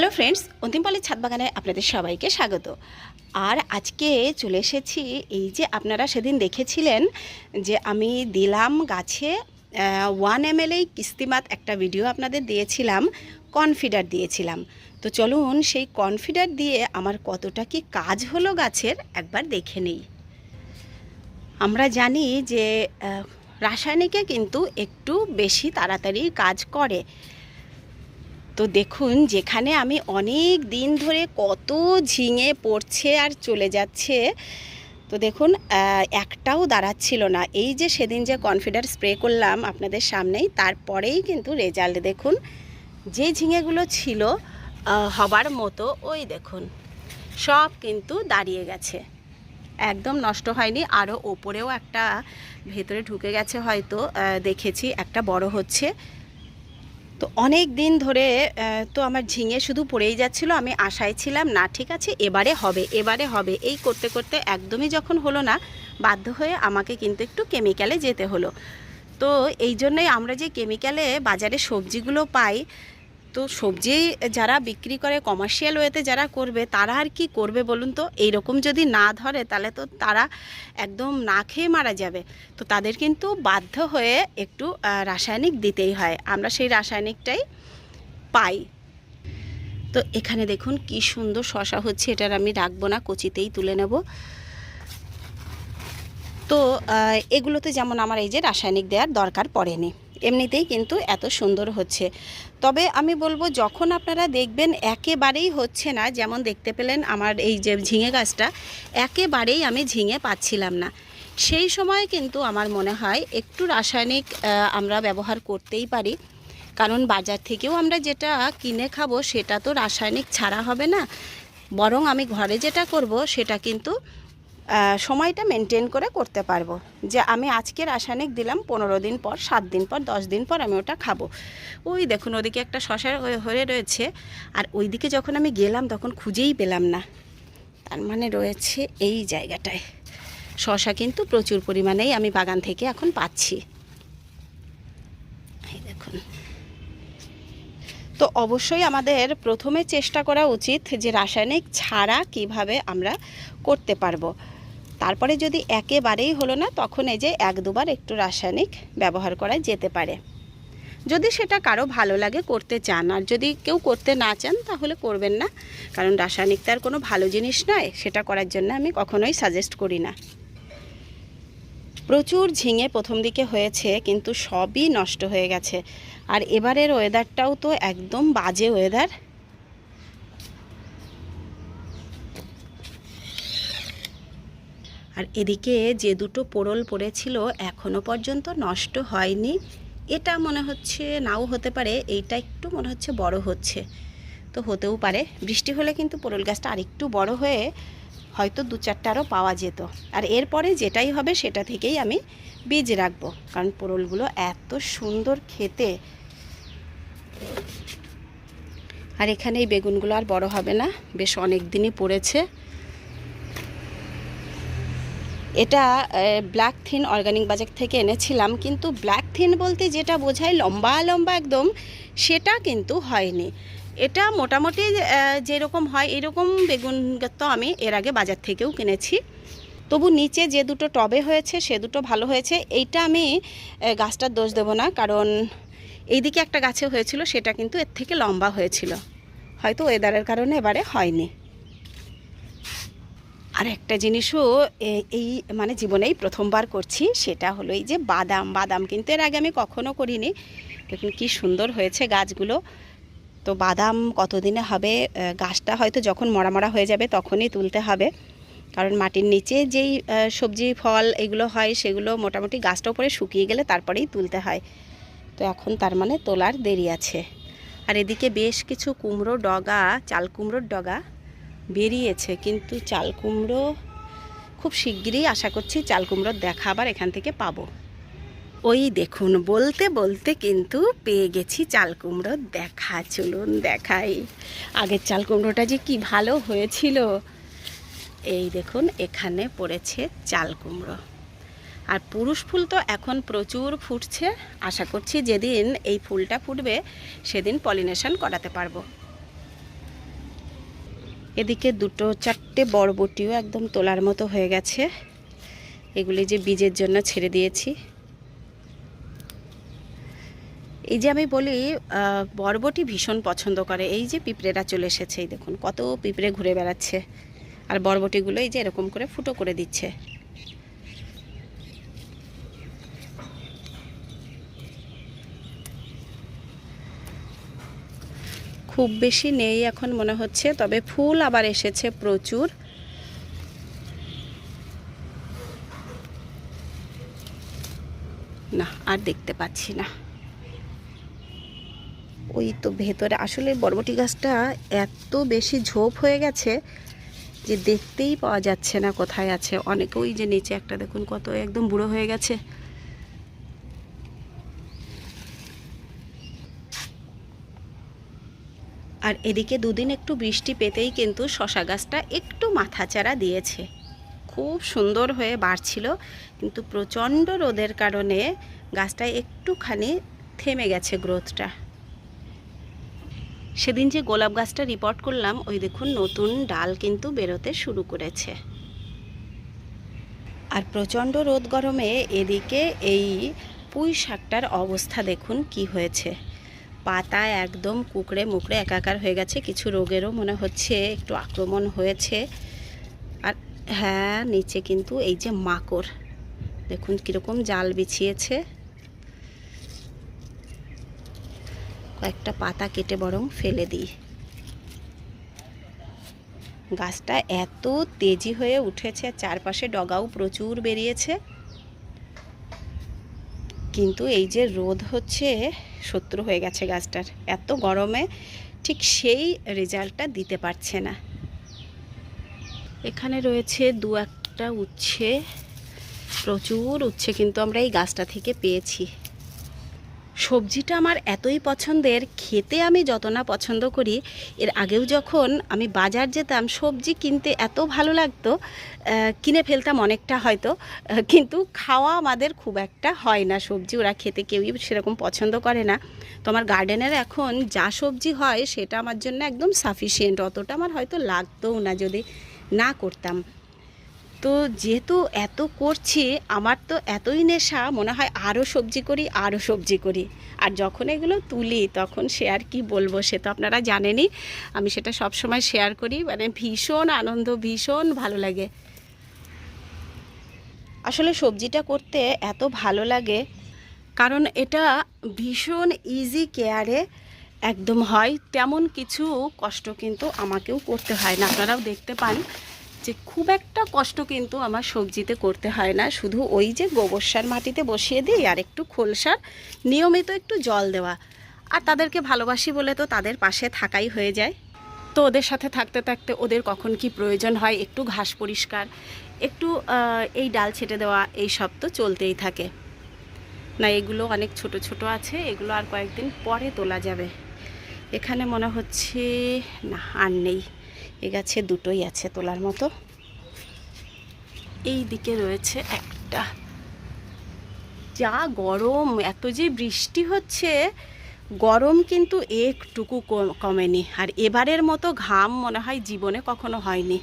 Hello friends অন্তিমপালের ছাদ বাগানে আপনাদের সবাইকে স্বাগত। আর আজকে চলে এসেছি এই যে আপনারা সেদিন দেখেছিলেন যে আমি দিলাম গাছে ওয়ান এম এল এই কিস্তিমাত একটা ভিডিও আপনাদের দিয়েছিলাম কনফিডার দিয়েছিলাম। তো চলুন সেই কনফিডার দিয়ে আমার কতটা কি কাজ হলো গাছের একবার দেখে নিই। আমরা জানি যে রাসায়নিকে কিন্তু একটু বেশি তাড়াতাড়ি কাজ করে। তো দেখুন, যেখানে আমি অনেক দিন ধরে কত ঝিঙে পড়ছে আর চলে যাচ্ছে, তো দেখুন একটাও দাঁড়াচ্ছিল না। এই যে সেদিন যে কনফিডার স্প্রে করলাম আপনাদের সামনেই, তারপরেই কিন্তু রেজাল্ট দেখুন, যে ঝিঙেগুলো ছিল হবার মতো ওই দেখুন, সব কিন্তু দাঁড়িয়ে গেছে। একদম নষ্ট হয়নি আরও ওপরেও একটা, ভেতরে ঢুকে গেছে হয়তো দেখেছি, একটা বড় হচ্ছে। তো অনেক দিন ধরে তো আমার ঝিঙে শুধু পড়েই যাচ্ছিল, আমি আশায় ছিলাম, না, ঠিক আছে, এবারে হবে এবারে হবে। এই করতে করতে একদমই যখন হলো না, বাধ্য হয়ে আমাকে কিন্তু একটু কেমিক্যালে যেতে হলো। তো এই জন্যই আমরা যে কেমিক্যালে বাজারে সবজিগুলো পাই তো সবজি যারা বিক্রি করে কমার্শিয়াল ওয়েতে যারা করবে, তারা আর কি করবে বলুন তো? এইরকম যদি না ধরে, তাহলে তো তারা একদম না খেয়ে মারা যাবে। তো তাদের কিন্তু বাধ্য হয়ে একটু রাসায়নিক দিতেই হয়। আমরা সেই রাসায়নিকটাই পাই। তো এখানে দেখুন কি সুন্দর শশা হচ্ছে, এটার আমি রাখব না, কচিতেই তুলে নেব। তো এগুলোতে যেমন আমার এই যে রাসায়নিক দেওয়ার দরকার পড়েনি। এমনিতেই কিন্তু এত সুন্দর হচ্ছে। তবে আমি বলব, যখন আপনারা দেখবেন একেবারেই হচ্ছে না, যেমন দেখতে পেলেন আমার এই যে ঝিঙে গাছটা, একেবারেই আমি ঝিঙে পাচ্ছিলাম না। সেই সময় কিন্তু আমার মনে হয় একটু রাসায়নিক আমরা ব্যবহার করতেই পারি। কারণ বাজার থেকেও আমরা যেটা কিনে খাব, সেটা তো রাসায়নিক ছাড়া হবে না। বরং আমি ঘরে যেটা করব, সেটা কিন্তু সময়টা মেনটেন করে করতে পারব। যে আমি আজকে রাসায়নিক দিলাম, পনেরো দিন পর, সাত দিন পর, দশ দিন পর আমি ওটা খাব। ওই দেখুন, ওদিকে একটা শশা হয়ে- রয়েছে। আর ওইদিকে যখন আমি গেলাম, তখন খুঁজেই পেলাম না। তার মানে রয়েছে এই জায়গাটায়। শশা কিন্তু প্রচুর পরিমাণেই আমি বাগান থেকে এখন পাচ্ছি। দেখুন। তো অবশ্যই আমাদের প্রথমে চেষ্টা করা উচিত যে রাসায়নিক ছাড়া কীভাবে আমরা করতে পারব। তারপরে যদি একেবারেই হলো না, তখন এই যে এক দুবার একটু রাসায়নিক ব্যবহার করা যেতে পারে। যদি সেটা কারও ভালো লাগে করতে চান, আর যদি কেউ করতে না চান, তাহলে করবেন না। কারণ রাসায়নিক তার কোনো ভালো জিনিস নয়, সেটা করার জন্য আমি কখনোই সাজেস্ট করি না। প্রচুর ঝিঙে প্রথম দিকে হয়েছে, কিন্তু সবই নষ্ট হয়ে গেছে। আর এবারের ওয়েদারটাও তো একদম বাজে ওয়েদার আর এদিকে যে দুটো পোড়ল পড়েছিল এখনও পর্যন্ত নষ্ট হয়নি। এটা মনে হচ্ছে নাও হতে পারে, এইটা একটু মনে হচ্ছে বড় হচ্ছে। তো হতেও পারে, বৃষ্টি হলে কিন্তু পোড়ল গাছটা আরেকটু বড় হয়ে হয়তো দু চারটা আরও পাওয়া যেত। আর এরপরে যেটাই হবে সেটা থেকেই আমি বীজ রাখব, কারণ পোড়লগুলো এত সুন্দর খেতে। আর এখানে এই বেগুনগুলো আর বড় হবে না, বেশ অনেক দিনই পড়েছে। এটা ব্ল্যাক থিন অর্গানিক বাজার থেকে এনেছিলাম, কিন্তু ব্ল্যাক থিন বলতে যেটা বোঝায় লম্বা লম্বা একদম, সেটা কিন্তু হয়নি। এটা মোটামুটি যেরকম হয় এরকম বেগুন তো আমি এর আগে বাজার থেকেও কিনেছি। তবু নিচে যে দুটো টবে হয়েছে, সে দুটো ভালো হয়েছে। এইটা আমি গাছটার দোষ দেবো না, কারণ এইদিকে একটা গাছে হয়েছিল, সেটা কিন্তু এর থেকে লম্বা হয়েছিল। হয়তো ওয়েদারের কারণে এবারে হয়নি। আর একটা জিনিসও এই মানে জীবনেই প্রথমবার করছি, সেটা হলো এই যে বাদাম। বাদাম কিন্তু এর আগে আমি কখনো করিনি। দেখুন কি সুন্দর হয়েছে গাছগুলো। তো বাদাম কতদিনে হবে? গাছটা হয়তো যখন মরা মরা হয়ে যাবে তখনই তুলতে হবে। কারণ মাটির নিচে যেই সবজি, ফল এগুলো হয়, সেগুলো মোটামুটি গাছটা উপরে শুকিয়ে গেলে তারপরেই তুলতে হয়। তো এখন তার মানে তোলার দেরি আছে। আর এদিকে বেশ কিছু কুমড়ো ডগা, চাল কুমড়োর ডগা বেরিয়েছে, কিন্তু চাল কুমড়ো খুব শিগগিরই আশা করছি চাল কুমড়োর দেখা আবার এখান থেকে পাবো। ওই দেখুন, বলতে বলতে কিন্তু পেয়ে গেছি চাল কুমড়োর দেখা। চলুন দেখাই। আগের চাল কুমড়োটা যে কি ভালো হয়েছিল। এই দেখুন, এখানে পড়েছে চাল কুমড়ো। আর পুরুষ ফুল তো এখন প্রচুর ফুটছে। আশা করছি যেদিন এই ফুলটা ফুটবে, সেদিন পলিনেশন করাতে পারব। এদিকে দুটো চারটে বরবটিও একদম তোলার মতো হয়ে গেছে। এগুলি যে বীজের জন্য ছেড়ে দিয়েছি। এই যে আমি বলি বরবটি ভীষণ পছন্দ করে। এই যে পিঁপড়েরা চলে এসেছে, এই দেখুন, কত পিঁপড়ে ঘুরে বেড়াচ্ছে। আর বরবটিগুলো এই যে এরকম করে ফুটো করে দিচ্ছে। খুব বেশি নেই এখন মনে হচ্ছে, তবে ফুল আবার এসেছে প্রচুর। না, আর দেখতে পাচ্ছি না। ওই তো ভেতরে, আসলে বরবটি গাছটা এত বেশি ঝোপ হয়ে গেছে যে দেখতেই পাওয়া যাচ্ছে না কোথায় আছে। অনেকে ওই যে নিচে একটা, দেখুন কত একদম বুড়ো হয়ে গেছে। আর এদিকে দুদিন একটু বৃষ্টি পেতেই কিন্তু শশা গাছটা একটু মাথাচাড়া দিয়েছে। খুব সুন্দর হয়ে বাড়ছিল, কিন্তু প্রচণ্ড রোদের কারণে গাছটা একটুখানি থেমে গেছে গ্রোথটা। সেদিন যে গোলাপ গাছটা রিপোর্ট করলাম, ওই দেখুন নতুন ডাল কিন্তু বেরোতে শুরু করেছে। আর প্রচণ্ড রোদ গরমে এদিকে এই পুঁই শাকটার অবস্থা দেখুন কি হয়েছে। পাতা একদম কুকড়ে মুকড়ে একাকার হয়ে গেছে। কিছু রোগেরও মনে হচ্ছে, একটু আক্রমণ হয়েছে। আর হ্যাঁ নিচে কিন্তু এই যে মাকড়, দেখুন কীরকম জাল বিছিয়েছে। কয়েকটা পাতা কেটে বরং ফেলে দিই। গাছটা এত তেজি হয়ে উঠেছে, চারপাশে ডগাও প্রচুর বেরিয়েছে। কিন্তু এই যে রোদ হচ্ছে শত্রু হয়ে গেছে গাছটার। এত গরমে ঠিক সেই রেজাল্টটা দিতে পারছে না। এখানে রয়েছে দু একটা উচ্ছে। প্রচুর উচ্ছে কিন্তু আমরা এই গাছটা থেকে পেয়েছি। সবজিটা আমার এতই পছন্দের, খেতে আমি যত না পছন্দ করি, এর আগেও যখন আমি বাজার যেতাম, সবজি কিনতে এত ভালো লাগতো কিনে ফেলতাম অনেকটা হয়তো কিন্তু খাওয়া আমাদের খুব একটা হয় না সবজি, ওরা খেতে কেউই সেরকম পছন্দ করে না। তো আমার গার্ডেনের এখন যা সবজি হয়, সেটা আমার জন্য একদম সাফিসিয়েন্ট অতটা আমার হয়তো লাগতোও না যদি না করতাম। তো যেহেতু এত করছি, আমার তো এতই নেশা, মনে হয় আরও সবজি করি আরও সবজি করি। আর যখন এগুলো তুলি, তখন সে আর কি বলব, সে তো আপনারা জানেনই, আমি সেটা সব সময় শেয়ার করি মানে ভীষণ আনন্দ, ভীষণ ভালো লাগে। আসলে সবজিটা করতে এত ভালো লাগে, কারণ এটা ভীষণ ইজি কেয়ারে একদম হয়, তেমন কিছু কষ্ট কিন্তু আমাকেও করতে হয় না। আপনারাও দেখতে পান যে খুব একটা কষ্ট কিন্তু আমার সবজিতে করতে হয় না। শুধু ওই যে গোবর সার মাটিতে বসিয়ে দিই আর একটু খোল সার, নিয়মিত একটু জল দেওয়া। আর তাদেরকে ভালোবাসি বলে তো তাদের পাশে থাকাই হয়ে যায়। তো ওদের সাথে থাকতে থাকতে ওদের কখন কি প্রয়োজন হয়, একটু ঘাস পরিষ্কার, একটু এই ডাল ছেটে দেওয়া এই সব তো চলতেই থাকে। না, এগুলো অনেক ছোট ছোট আছে, এগুলো আর কয়েকদিন পরে তোলা যাবে। এখানে মনে হচ্ছে, না, আর নেই। এ গাছে দুটোই আছে তোলার মতো। এই দিকে রয়েছে একটা। যা গরম, এত যে বৃষ্টি হচ্ছে, গরম কিন্তু একটুকু কম- কমেনি। আর এবারের মতো ঘাম মনে হয় জীবনে কখনো হয়নি।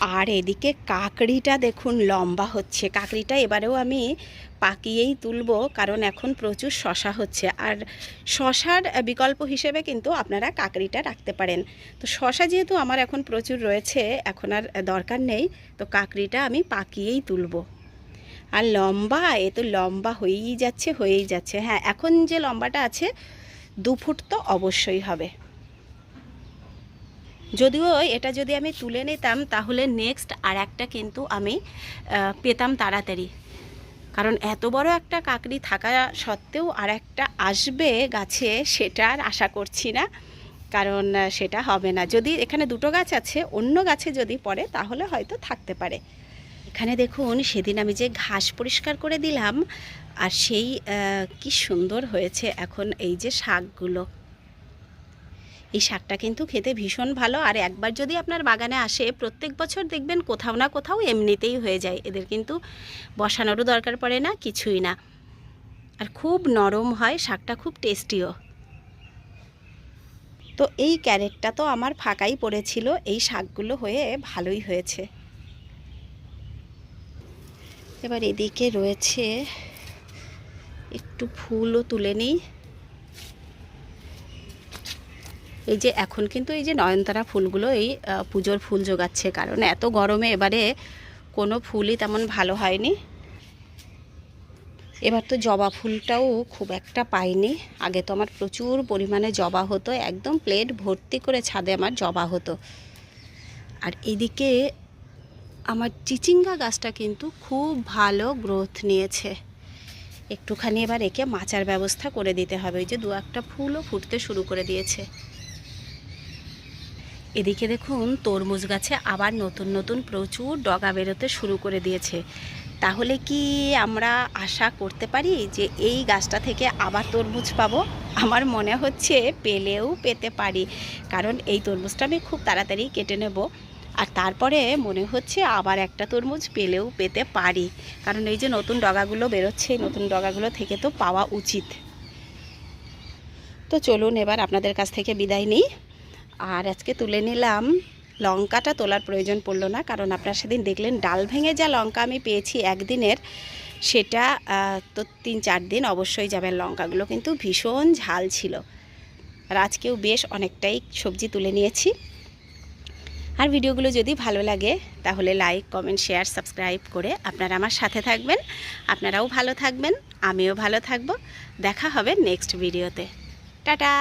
আর এদিকে কাকড়িটা দেখুন লম্বা হচ্ছে। কাকড়িটা এবারেও আমি পাকিয়েই তুলবো, কারণ এখন প্রচুর শশা হচ্ছে। আর শশার বিকল্প হিসেবে কিন্তু আপনারা কাকড়িটা রাখতে পারেন। তো শশা যেহেতু আমার এখন প্রচুর রয়েছে, এখন আর দরকার নেই, তো কাকড়িটা আমি পাকিয়েই তুলবো। আর লম্বা, এ তো লম্বা হয়েই যাচ্ছে হয়েই যাচ্ছে। হ্যাঁ এখন যে লম্বাটা আছে, দু ফুট তো অবশ্যই হবে। যদিও এটা যদি আমি তুলে নিতাম, তাহলে নেক্সট আর একটা কিন্তু আমি পেতাম তাড়াতাড়ি। কারণ এত বড় একটা কাকড়ি থাকা সত্ত্বেও আর একটা আসবে গাছে, সেটা আর আশা করছি না। কারণ সেটা হবে না। যদি এখানে দুটো গাছ আছে, অন্য গাছে যদি পড়ে, তাহলে হয়তো থাকতে পারে। এখানে দেখুন, সেদিন আমি যে ঘাস পরিষ্কার করে দিলাম, আর সেই কি সুন্দর হয়েছে এখন এই যে শাকগুলো। এই শাকটা কিন্তু খেতে ভীষণ ভালো। আর একবার যদি আপনার বাগানে আসে, প্রত্যেক বছর দেখবেন কোথাও না কোথাও এমনিতেই হয়ে যায়। এদের কিন্তু বসানোরও দরকার পড়ে না, কিছুই না। আর খুব নরম হয়, শাকটা খুব টেস্টিও। তো এই ক্যারেটটা তো আমার ফাঁকাই পড়েছিল, এই শাকগুলো হয়ে ভালোই হয়েছে। এবার এদিকে রয়েছে একটু ফুলও তুলে নিই। এই যে এখন কিন্তু এই যে নয়নতারা ফুলগুলো এই পুজোর ফুল জোগাচ্ছে কারণ এত গরমে এবারে কোনো ফুলই তেমন ভালো হয়নি। এবার তো জবা ফুলটাও খুব একটা পাইনি। আগে তো আমার প্রচুর পরিমাণে জবা হতো, একদম প্লেট ভর্তি করে ছাদে আমার জবা হতো। আর এদিকে আমার চিচিঙ্গা গাছটা কিন্তু খুব ভালো গ্রোথ নিয়েছে। একটুখানি এবার একে মাচার ব্যবস্থা করে দিতে হবে। ওই যে দু একটা ফুলও ফুটতে শুরু করে দিয়েছে। এদিকে দেখুন, তরমুজ গাছে আবার নতুন নতুন প্রচুর ডগা বেরোতে শুরু করে দিয়েছে। তাহলে কি আমরা আশা করতে পারি যে এই গাছটা থেকে আবার তরমুজ পাবো? আমার মনে হচ্ছে পেলেও পেতে পারি, কারণ এই তরমুজটা আমি খুব তাড়াতাড়ি কেটে নেব। আর তারপরে মনে হচ্ছে আবার একটা তরমুজ পেলেও পেতে পারি, কারণ এই যে নতুন ডগাগুলো বেরোচ্ছে এই নতুন ডগাগুলো থেকে তো পাওয়া উচিত। তো চলুন এবার আপনাদের কাছ থেকে বিদায় নিই। আর আজকে তুলে নিলাম। লঙ্কাটা তোলার প্রয়োজন পড়ল না, কারণ আপনারা সেদিন দেখলেন ডাল ভেঙে যা লঙ্কা আমি পেয়েছি একদিনের, সেটা তো তিন চার দিন অবশ্যই যাবে লঙ্কাগুলো কিন্তু ভীষণ ঝাল ছিল। আর আজকেও বেশ অনেকটাই সবজি তুলে নিয়েছি। আর ভিডিওগুলো যদি ভালো লাগে, তাহলে লাইক, কমেন্ট, শেয়ার, সাবস্ক্রাইব করে আপনারা আমার সাথে থাকবেন। আপনারাও ভালো থাকবেন, আমিও ভালো থাকব। দেখা হবে নেক্সট ভিডিওতে। টাটা!